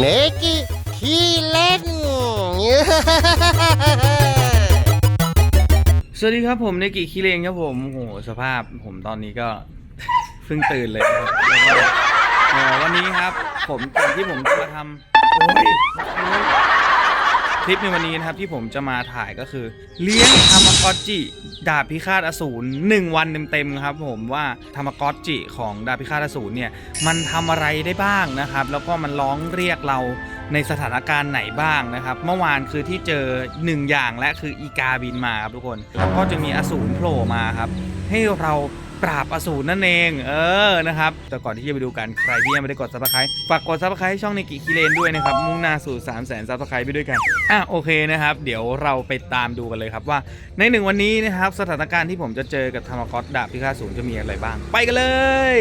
เนกิขี้เล่น สวัสดีครับผมเนกิคีเลงครับผมโอ้โหสภาพผมตอนนี้ก็ เพิ่งตื่นเลยครับแล้วก็เอ่อวันนี้ครับ ผมก่อนที่ผมจะมาทำโอ้ย คลิปในวันนี้นะครับที่ผมจะมาถ่ายก็คือ เลี้ยงทามากอจิดาบพิฆาตอสูรหนึ่งวันเต็มๆครับผมว่าทามากอจิของดาบพิฆาตอสูรเนี่ยมันทำอะไรได้บ้างนะครับ แล้วก็มันร้องเรียกเราในสถานการณ์ไหนบ้างนะครับ เมื่อวานคือที่เจอหนึ่งอย่างและคืออีกาบินมาครับทุกคนแล้วก็จะมีอสูรโผล่มาครับ ให้เราปราบอสูรนั่นเองเออนะครับ แต่ก่อนที่จะไปดูกันใครที่ยังไม่ได้กดซับสไครต์ฝากกดซับสไครต์ช่องในกิคิเลนด้วยนะครับ มุ่งหน้าสู่ 3 0 0 0 0 0ซับสไครต์ไปด้วยกัน อะโอเคนะครับ เดี๋ยวเราไปตามดูกันเลยครับว่า ในหนึ่งวันนี้นะครับ สถานการณ์ที่ผมจะเจอกับธรรมกอสดาบพิฆาตศูนย์จะมีอะไรบ้าง ไปกันเลย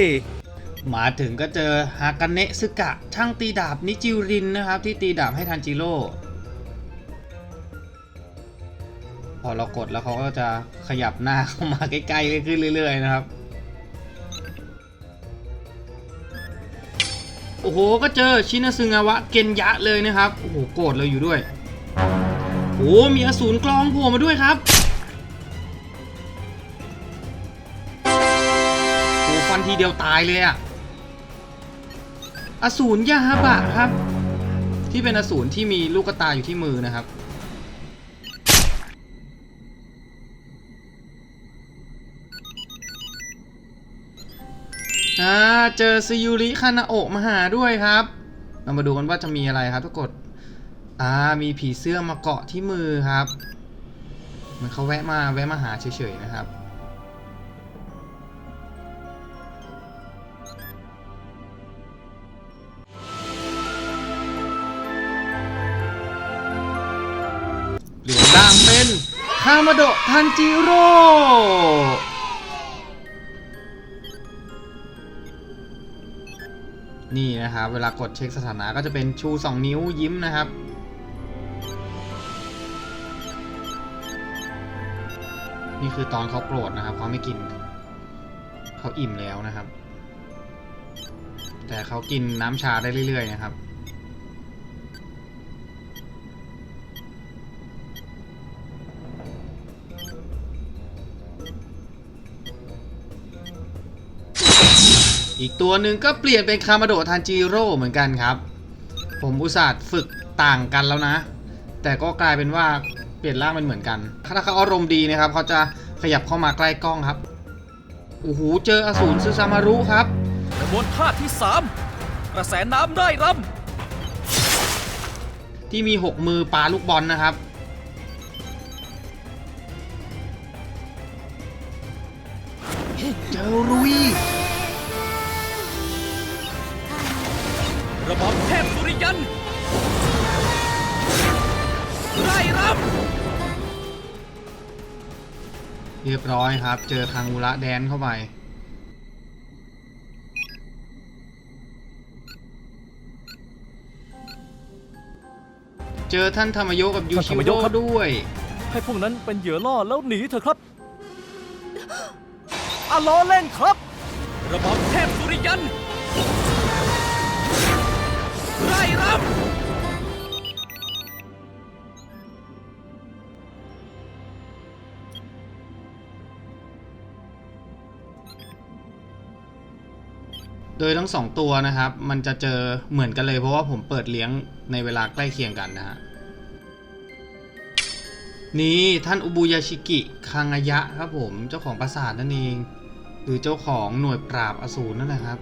มาถึงก็เจอฮากาเนะซึกะช่างตีดาบนิจิรินนะครับที่ตีดาบให้ทันจิโร่ พอเรากดแล้วเขาก็จะขยับหน้าเข้ามาใกล้ๆขึ้นเรื่อย ๆ นะครับ โอ้โห ก็เจอชินาซึงาวะเกนยะเลยนะครับ โอ้โห โกรธเลยอยู่ด้วย โอ้โหมีอสูรกลองโผล่มาด้วยครับโอ้ฟันทีเดียวตายเลยอะอสูรยาฮาบะครับ ที่เป็นอสูรที่มีลูกตาอยู่ที่มือนะครับ อ่าเจอซิยูริคานาโอะมาหาด้วยครับ เรามาดูกันว่าจะมีอะไรครับทุกคนอ่ามีผีเสื้อมาเกาะที่มือครับเหมือนเขาแวะมาแวะมาหาเฉยๆนะครับเหลืองด่างเป็นคามาโดทันจิโร่ นี่นะครับ เวลากดเช็คสถานะก็จะเป็นชู 2 นิ้วยิ้มนะครับ นี่คือตอนเขาโกรธนะครับเขาไม่กิน เขาอิ่มแล้วนะครับ แต่เขากินน้ำชาได้เรื่อยๆนะครับ อีกตัวหนึ่งก็เปลี่ยนเป็นคามาโดะทันจิโร่เหมือนกันครับ ผมอุตส่าห์ฝึกต่างกันแล้วนะ แต่ก็กลายเป็นว่าเปลี่ยนร่างเป็นเหมือนกัน ถ้าเขาอารมณ์ดีนะครับ เขาจะขยับเข้ามาใกล้กล้องครับโอ้โหเจออสูรซึซามารุครับกระบวนท่าที่ 3 กระแสน้ำได้รที่มี 6 มือปลาลูกบอลนะครับเจอรุ ระบอบเทพสุริยันได้รเรียบร้อยครับ เจอคังอุระแดนเข้าไป เจอท่านธรรมโยกับยูชิโร่ด้วยำให้พวกนั้นเป็นเหยื่อล่อแล้วหนีเถอะครับอาล้อเล่นครับ ระบอบเทพสุริยัน ได้รำโดยทั้งสองตัวนะครับ มันจะเจอเหมือนกันเลยเพราะว่าผมเปิดเลี้ยงในเวลาใกล้เคียงกันนะฮะนี่ท่านอุบุยาชิกิคังอายะครับผมเจ้าของปราสาทนั่นเอง หรือเจ้าของหน่วยปราบอสูรนั่นแหละครับ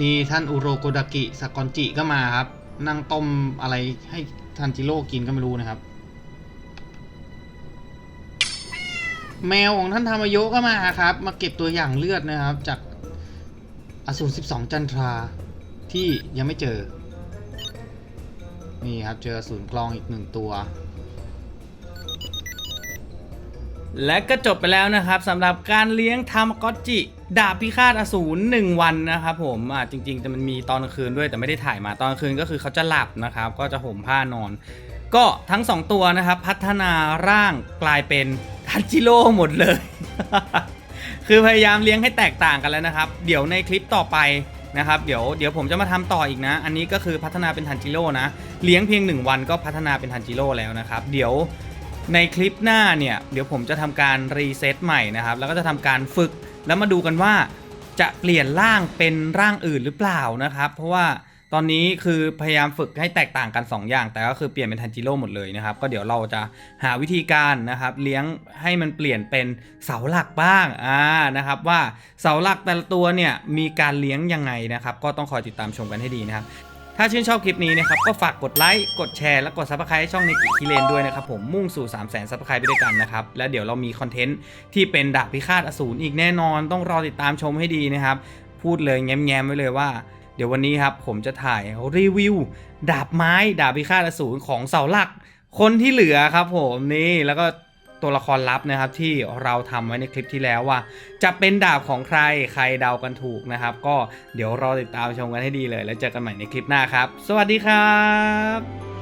นี่ท่านอุโรโกดากิสากอนจิก็มาครับ นั่งต้มอะไรให้ทันจิโร่กินก็ไม่รู้นะครับ แมวของท่านธรรมโยก็มาครับ มาเก็บตัวอย่างเลือดนะครับ จากอสูร12 จันทราที่ยังไม่เจอ นี่ครับเจออสูรกลองอีกหนึ่งตัว และก็จบไปแล้วนะครับสำหรับการเลี้ยงทามากอจิ ดาบพิฆาตอสูรหนึ่งวันนะครับผมอ่าจริงๆแต่มันมีตอนกลางคืนด้วยแต่ไม่ได้ถ่ายมาตอนกลางคืนก็คือเขาจะหลับนะครับ ก็จะห่มผ้านอน ก็ทั้งสองตัวนะครับ พัฒนาร่างกลายเป็นทันจิโร่หมดเลย คือพยายามเลี้ยงให้แตกต่างกันแล้วนะครับ เดี๋ยวในคลิปต่อไปนะครับเดี๋ยวเดี๋ยวผมจะมาทำต่ออีกนะ อันนี้ก็คือพัฒนาเป็นทันจิโร่นะ เลี้ยงเพียง 1 วันก็พัฒนาเป็นทันจิโร่แล้วนะครับ เดี๋ยว ในคลิปหน้าเนี่ยเดี๋ยวผมจะทำการรีเซ็ตใหม่นะครับ แล้วก็จะทำการฝึกแล้วมาดูกันว่าจะเปลี่ยนร่างเป็นร่างอื่นหรือเปล่านะครับ เพราะว่าตอนนี้คือพยายามฝึกให้แตกต่างกัน 2 อย่าง แต่ก็คือเปลี่ยนเป็นทันจิโร่หมดเลยนะครับ ก็เดี๋ยวเราจะหาวิธีการนะครับ เลี้ยงให้มันเปลี่ยนเป็นเสาหลักบ้างอ่านะครับ ว่าเสาหลักแต่ละตัวเนี่ยมีการเลี้ยงยังไงนะครับ ก็ต้องคอยติดตามชมกันให้ดีนะครับ ถ้าชื่นชอบคลิปนี้นะครับก็ฝากกดไลค์กดแชร์และกดซับสไครต์ให้ช่องในกิคิเลนด้วยนะครับผมมุ่งสู่ 3 0 0 0 0 0ซับสไครต์ไปด้วยกันนะครับแล้วเดี๋ยวเรามีคอนเทนต์ที่เป็นดาบพิฆาตอสูรอีกแน่นอนต้องรอติดตามชมให้ดีนะครับพูดเลยแง้มๆไว้เลยว่าเดี๋ยววันนี้ครับผมจะถ่ายรีวิว ดาบไม้ ดาบพิฆาตอสูรของเสาหลัก คนที่เหลือครับผมนี่แล้วก็ ตัวละครลับนะครับที่เราทำไว้ในคลิปที่แล้วว่า จะเป็นดาบของใครใครเดากันถูกนะครับ ก็เดี๋ยวรอติดตามชมกันให้ดีเลย แล้วเจอกันใหม่ในคลิปหน้าครับ สวัสดีครับ